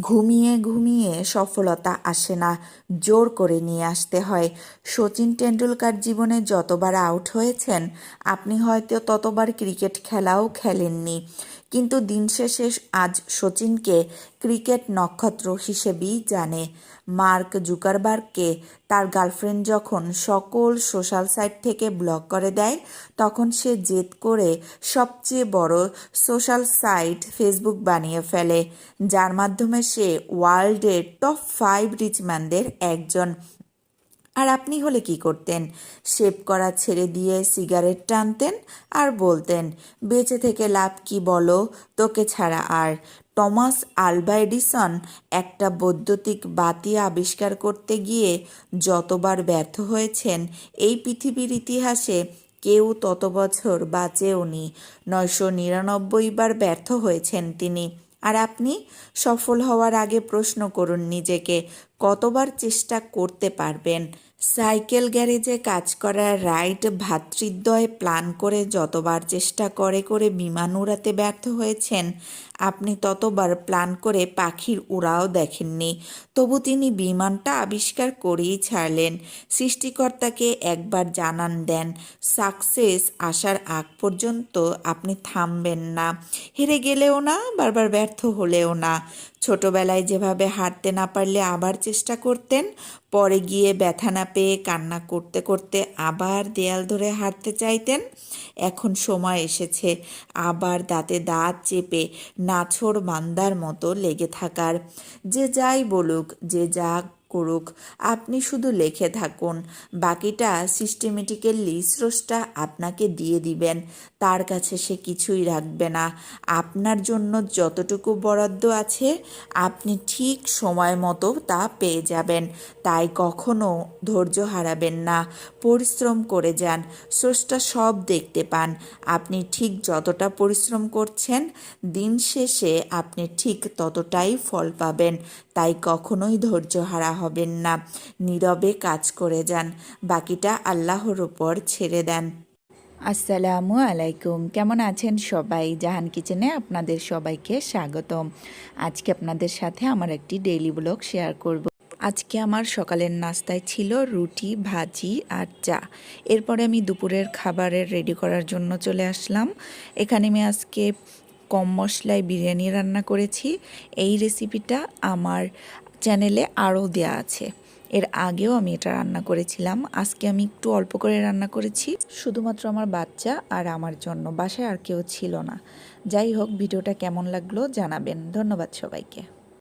ঘুমিয়ে ঘুমিয়ে সফলতা আসে না। জোর করে নিয়ে আসতে হয়। শচীন টেন্ডুলকার জীবনে যতবার আউট হয়েছেন, আপনি হয়তো ততবার ক্রিকেট খেলাও খেলেননি। কিন্তু দিন শেষে আজ সচিনকে ক্রিকেট নক্ষত্র হিসেবেই জানে। মার্ক জুকারবার্গকে তার গার্লফ্রেন্ড যখন সকল সোশ্যাল সাইট থেকে ব্লক করে দেয়, তখন সে জেদ করে সবচেয়ে বড় সোশ্যাল সাইট ফেসবুক বানিয়ে ফেলে, যার মাধ্যমে সে ওয়ার্ল্ডের টপ ফাইভ রিচম্যানদের একজন। আর আপনি হলে কি করতেন? শেভ করা ছেড়ে দিয়ে সিগারেট টানতেন আর বলতেন, বেঁচে থেকে লাভ কি বলো? তোকে ছাড়া আর। টমাস আলভা এডিসন একটা বৈদ্যুতিক বাতি আবিষ্কার করতে গিয়ে যতবার ব্যর্থ হয়েছেন, এই পৃথিবীর ইতিহাসে কেউ তত বছর বাঁচেওনি নয়শো নিরানব্বই বার ব্যর্থ হয়েছেন তিনি। আর আপনি সফল হওয়ার আগে প্রশ্ন করুন নিজেকে, কতবার চেষ্টা করতে পারবেন? সাইকেল গ্যারেজে কাজ করার রাইট ভাতৃদ্বয় প্ল্যান করে যতবার চেষ্টা করে করে বিমান উড়াতে ব্যর্থ হয়েছেন, আপনি ততবার প্ল্যান করে পাখির উড়াও দেখেননি। তবু তিনি বিমানটা আবিষ্কার করেই ছাড়লেন। সৃষ্টিকর্তাকে একবার জানান দেন, সাকসেস আসার আগ পর্যন্ত আপনি থামবেন না। হেরে গেলেও না, বারবার ব্যর্থ হলেও না। ছোটবেলায় যেভাবে হাঁটতে না পারলে আবার চেষ্টা করতেন, পরে গিয়ে ব্যথা না পেয়ে কান্না করতে করতে আবার দেয়াল ধরে হাঁটতে চাইতেন। এখন সময় এসেছে আবার দাঁতে দাঁত চেপে নাছোড় মান্দার মতো লেগে থাকার। যে যাই বলুক, যে যা করুক, আপনি শুধু লেখে থাকুন। বাকিটা সিস্টেমেটিক্যালি স্রষ্টা আপনাকে দিয়ে দিবেন। তার কাছে সে কিছুই রাখবে না। আপনার জন্য যতটুকু বরাদ্দ আছে, আপনি ঠিক সময় মতো তা পেয়ে যাবেন। তাই কখনো ধৈর্য হারাবেন না। পরিশ্রম করে যান। স্রষ্টা সব দেখতে পান। আপনি ঠিক যতটা পরিশ্রম করছেন, দিন শেষে আপনি ঠিক ততটাই ফল পাবেন। তাই কখনোই ধৈর্য হারা হবেন না। নীরবে কাজ করে যান। বাকিটা আল্লাহর উপর ছেড়ে দেন। আসসালামু আলাইকুম। কেমন আছেন সবাই? জাহান কিচেনে আপনাদের সবাইকে স্বাগতম। আজকে আপনাদের সাথে আমার একটি ডেইলি ব্লগ শেয়ার করব। আজকে আমার সকালের নাস্তায় ছিল রুটি, ভাজি আর চা। এরপরে আমি দুপুরের খাবারের রেডি করার জন্য চলে আসলাম। এখানে আমি আজকে কম মশলায় বিরিয়ানি রান্না করেছি। এই রেসিপিটা আমার চ্যানেলে আরও দেয়া আছে। এর আগেও আমি এটা রান্না করেছিলাম। আজকে আমি একটু অল্প করে রান্না করেছি। শুধুমাত্র আমার বাচ্চা আর আমার জন্য। বাসায় আর কেউ ছিল না। যাই হোক, ভিডিওটা কেমন লাগল জানাবেন। ধন্যবাদ সবাইকে।